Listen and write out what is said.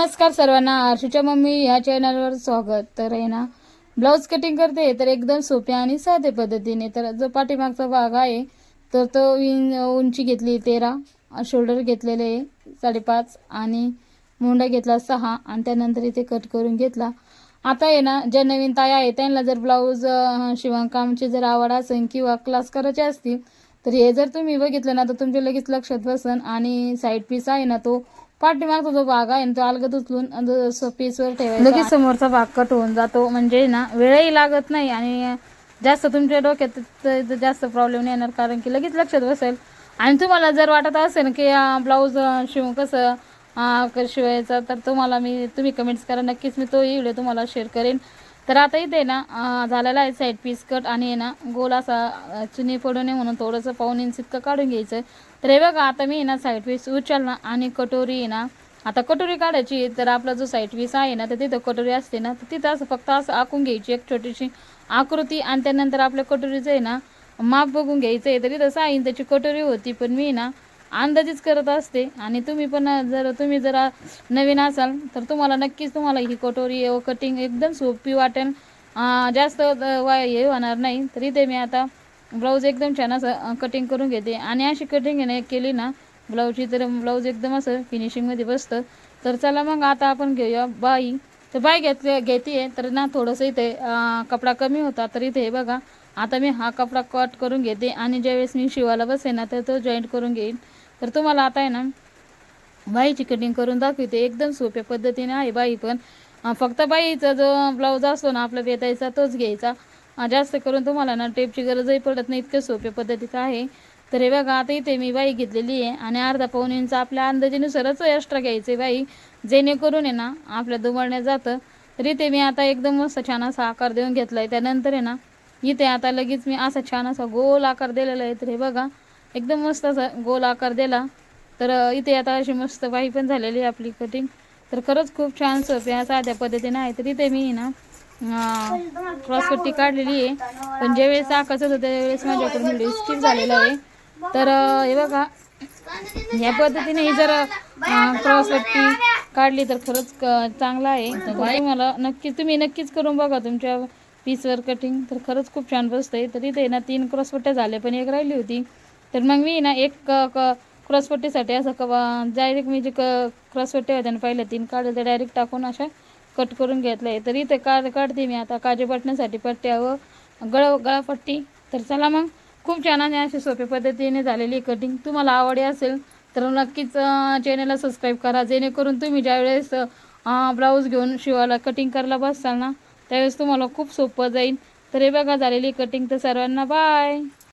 नमस्कार सर्वांना आरशूच्या मम्मी या चॅनलवर स्वागत. तर आहे ना ब्लाऊज कटिंग करते तर एकदम सोप्या आणि साधे पद्धतीने. तर जो पाठीमागचा भाग आहे तर तो विन उंची घेतली तेरा. शोल्डर घेतलेले आहे साडेपाच. आणि मुंडा घेतला सहा. आणि त्यानंतर इथे कट करून घेतला. आता आहे ना ज्या नवीन ताया आहे त्यांना जर ब्लाऊज शिवणकामची जर आवड असेल किंवा क्लास करायचे असतील तर हे जर तुम्ही बघितलं ना तर तुमच्या लगेच लक्षात बसन. आणि साईड पीस आहे ना तो पाठीमागचा जो भाग आहे तो अलगद उचलून पीसवर ठेवायचा. लगेच समोरचा भाग कट होऊन जातो. म्हणजे ना वेळही लागत नाही आणि जास्त तुमच्या डोक्यात जास्त प्रॉब्लेम नाही येणार. कारण की लगेच लक्षात बसेल. आणि तुम्हाला जर वाटत असेल की ब्लाऊज शिवून कसं अं, शिवायचा तर तुम्हाला मी तुम्ही कमेंट्स करा. नक्कीच मी तो व्हिडिओ तुम्हाला शेअर करेन. तर आता इथे ना झालेला आहे साईड पीस कट आणि आहे ना गोल असा चुनी पडू नये म्हणून थोडंसं पाऊन इंच इतकं काढून घ्यायचं तर हे बघा आता मी आहे ना साईड पीस उचलला आणि कटोरी आहे ना आता कटोरी काढायची तर आपला जो साईड पीस आहे ना तर तिथं कटोरी असते ना तर तिथं असं फक्त असं आखून घ्यायची एक छोटीशी आकृती आणि त्यानंतर आपल्या कटोरीचं आहे ना माप बघून घ्यायचं आहे तर तिथं सहा इंचाची कटोरी होती पण मी ना अंदाजेच करत असते. आणि तुम्ही पण जर तुम्ही जरा नवीन असाल तर तुम्हाला नक्कीच तुम्हाला ही कटोरी व कटिंग एकदम सोपी वाटेल. जास्त वाय हे होणार नाही. तर इथे मी आता ब्लाऊज एकदम छान असं कटिंग करून घेते. आणि अशी कटिंग केली ना ब्लाऊजची तर ब्लाऊज एकदम असं फिनिशिंगमध्ये बसतं. तर चला मग आता आपण घेऊया बाई. तर बाई घेतले घेते तर ना थोडंसं इथे कपडा कमी होता. तर इथे हे बघा आता मी हा कपडा कट करून घेते आणि ज्यावेळेस मी शिवायला बसेन ना तर तो जॉईंट करून घेईन. तर तुम्हाला आता आहे ना बाईची कटिंग करून दाखवते. एकदम सोप्या पद्धतीने आहे बाई पण. फक्त बाईचा जो ब्लाऊज असतो ना आपला बेतायचा तोच घ्यायचा. जास्त करून तुम्हाला ना टेपची गरजही पडत नाही इतकं सोप्या पद्धतीचं आहे. तर हे बघा आता इथे मी बाई घेतलेली आहे आणि अर्धा पाऊन इंच आपल्या अंदाजेनुसारच एक्स्ट्रा घ्यायचे बाई. जेणेकरून आहे ना आपल्या दुमळण्यात जातं. तर इथे मी आता एकदम मस्त छान असा आकार देऊन घेतला आहे त्यानंतर आहे ना इथे आता लगेच मी असा छान असा गोल आकार दिलेला आहे तर हे बघा एकदम मस्त असा गोल आकार दिला. तर इथे आता अशी मस्त बाई पण झालेली आहे आपली कटिंग तर खरंच खूप छान सोप्या साध्या पद्धतीने आहे. तर इथे मी ना क्रॉस क्रॉसपट्टी काढलेली आहे. पण ज्यावेळेस आकाच होतं त्यावेळेस माझ्याकडून व्हिडिओ स्किप झालेला आहे. तर हे बघा या पद्धतीने ही जर क्रॉसपट्टी काढली तर खरंच चांगला आहे. मला नक्कीच तुम्ही नक्कीच करून बघा तुमच्या पीसवर कटिंग तर खरंच खूप छान बसतंय. तर इथे ना तीन क्रॉसपट्ट्या झाल्या पण एक राहिली होती. तर मग मी ना एक क- क- क्रॉसपट्टीसाठी असं क डायरेक्ट मी जे क क्रॉसपट्टी होत्या ना पहिल्या तीन काढल्या त्या डायरेक्ट टाकून अशा कट करून घेतलं आहे तर इथे काढ काढते मी आता काजे बटण्यासाठी पट्ट्या व गळ गळापट्टी. तर चला मग खूप छान आणि अशी सोप्या पद्धतीने झालेली कटिंग तुम्हाला आवडी असेल तर नक्कीच चॅनलला सबस्क्राईब करा. जेणेकरून तुम्ही ज्यावेळेस ब्लाऊज घेऊन शिवायला कटिंग करायला बसताल ना त्यावेळेस तुम्हाला खूप सोपं जाईल. तर हे बघा झालेली कटिंग तर सर्वांना बाय